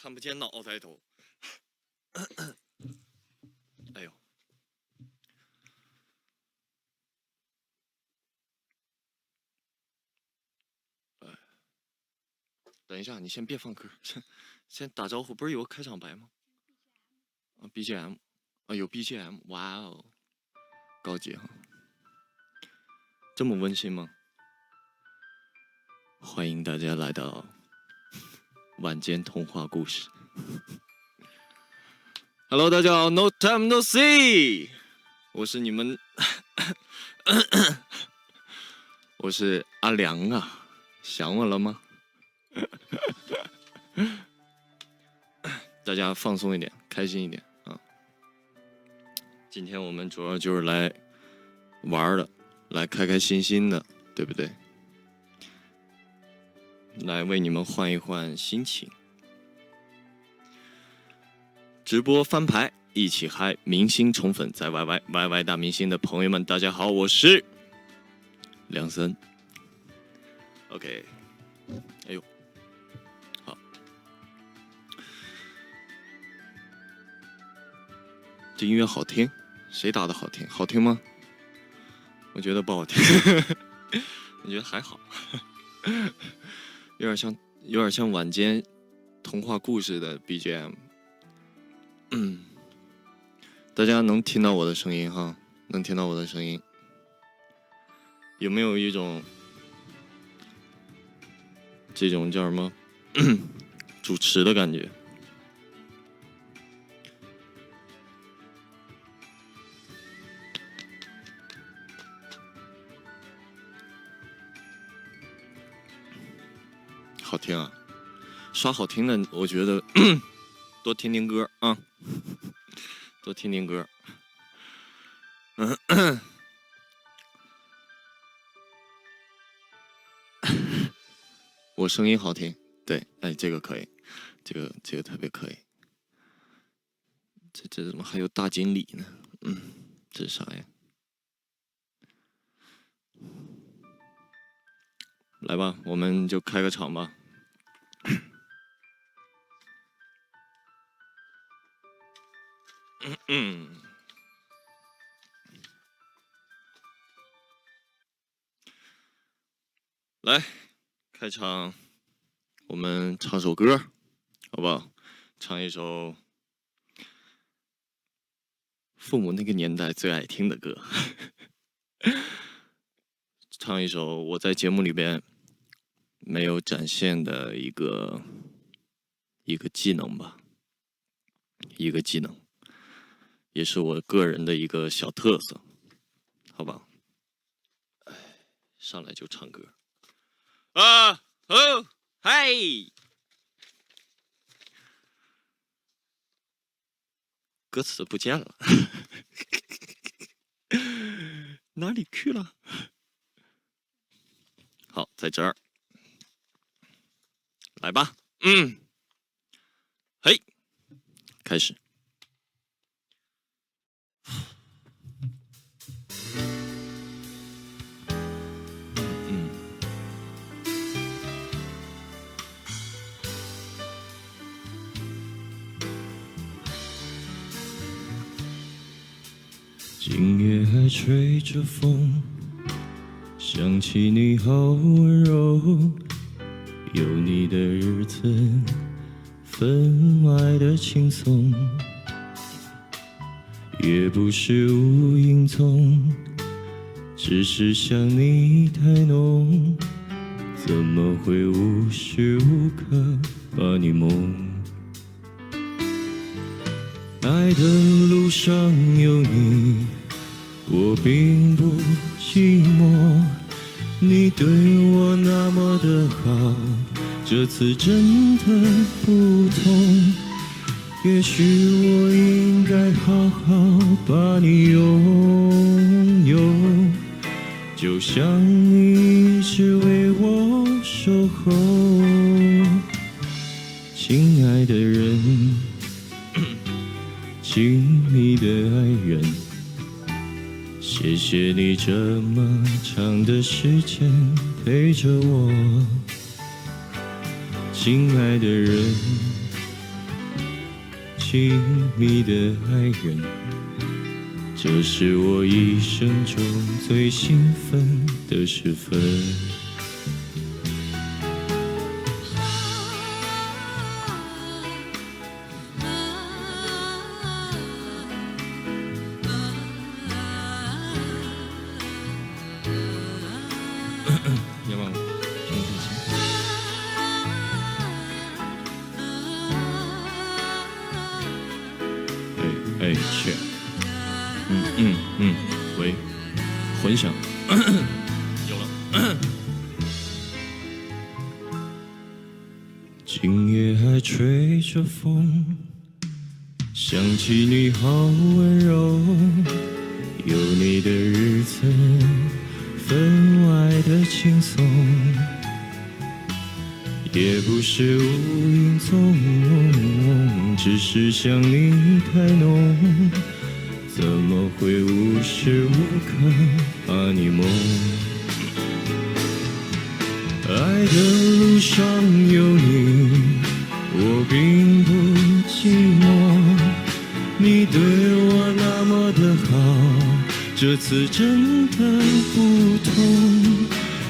看不见脑袋都。哎呦！哎，等一下，你先别放歌，先先打招呼。不是有个开场白吗？啊，BGM，啊，有 BGM，哇哦，高级哈，这么温馨吗？欢迎大家来到晚间童话故事。Hello，大家好，No time no see，我是你们，我是阿良啊，想我了吗？大家放松一点，开心一点啊！今天我们主要就是来玩的，来开开心心的，对不对？来为你们换一换心情。直播翻牌，一起嗨！明星宠粉在 YY，YY 大明星的朋友们，大家好，我是梁森。OK，哎呦，好，这音乐好听，谁打的好听？好听吗？我觉得不好听，我觉得还好，有点像，有点像晚间童话故事的 BGM。嗯，大家能听到我的声音哈？能听到我的声音？有没有一种这种叫什么 主持的感觉？好听啊！刷好听的，我觉得多听听歌啊。多听听歌，我声音好听，对，哎，这个可以，这个这个特别可以，这这怎么还有大锦鲤呢？嗯，这是啥呀？来吧，我们就开个场吧。开场，我们唱首歌，好不好？唱一首父母那个年代最爱听的歌，唱一首我在节目里边没有展现的一个一个技能吧，一个技能。也是我个人的一个小特色，好吧？哎，上来就唱歌啊！哦，嗨，歌词不见了，哪里去了？好，在这儿，来吧，嗯，嘿，开始。今夜还吹着风，想起你好温柔，有你的日子分外的轻松，也不是无影踪，只是想你太浓，怎么会无时无刻把你梦？爱的路上有你。我并不寂寞，你对我那么的好，这次真的不同。也许我应该好好把你拥有，就像你一直为我守候，谢你这么长的时间陪着我，亲爱的人，亲密的爱人，这是我一生中最兴奋的时分。哎哎，切，嗯嗯嗯，喂，混响，有了。今夜还吹着风，想起你好温柔，有你的日子分外的轻松。也不是无影踪，只是想你太浓，怎么会无时无刻把你梦？爱的路上有你，我并不寂寞。你对我那么的好，这次真的不同。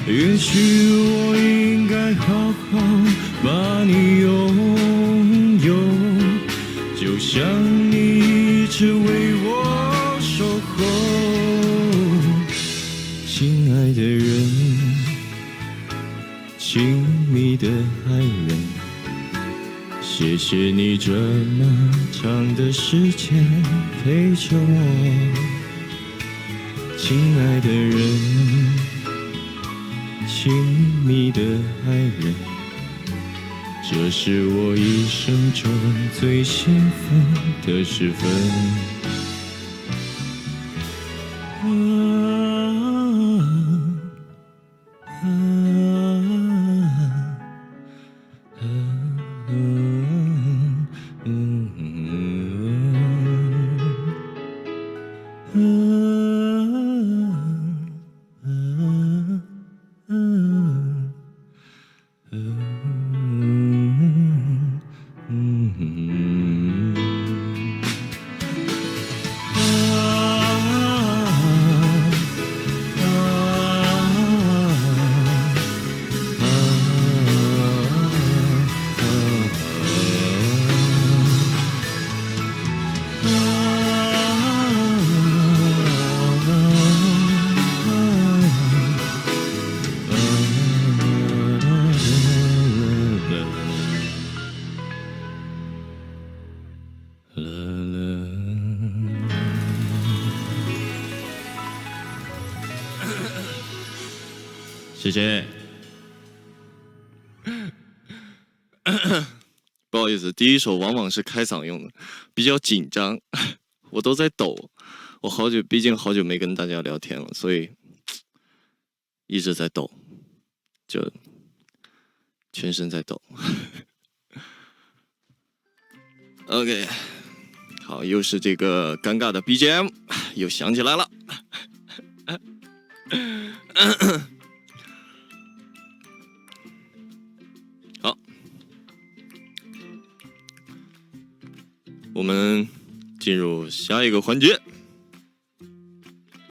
也许我应该好好把你拥，想你一直为我守候，亲爱的人，亲密的爱人，谢谢你这么长的时间陪着我，亲爱的人。亲密的爱人，这是我一生中最兴奋的时分。谢谢。不好意思，第一首往往是开嗓用的，比较紧张，我都在抖。我好久，毕竟好久没跟大家聊天了，所以一直在抖，就全身在抖。OK，好，又是这个尴尬的 BGM，又响起来了。我们进入下一个环节。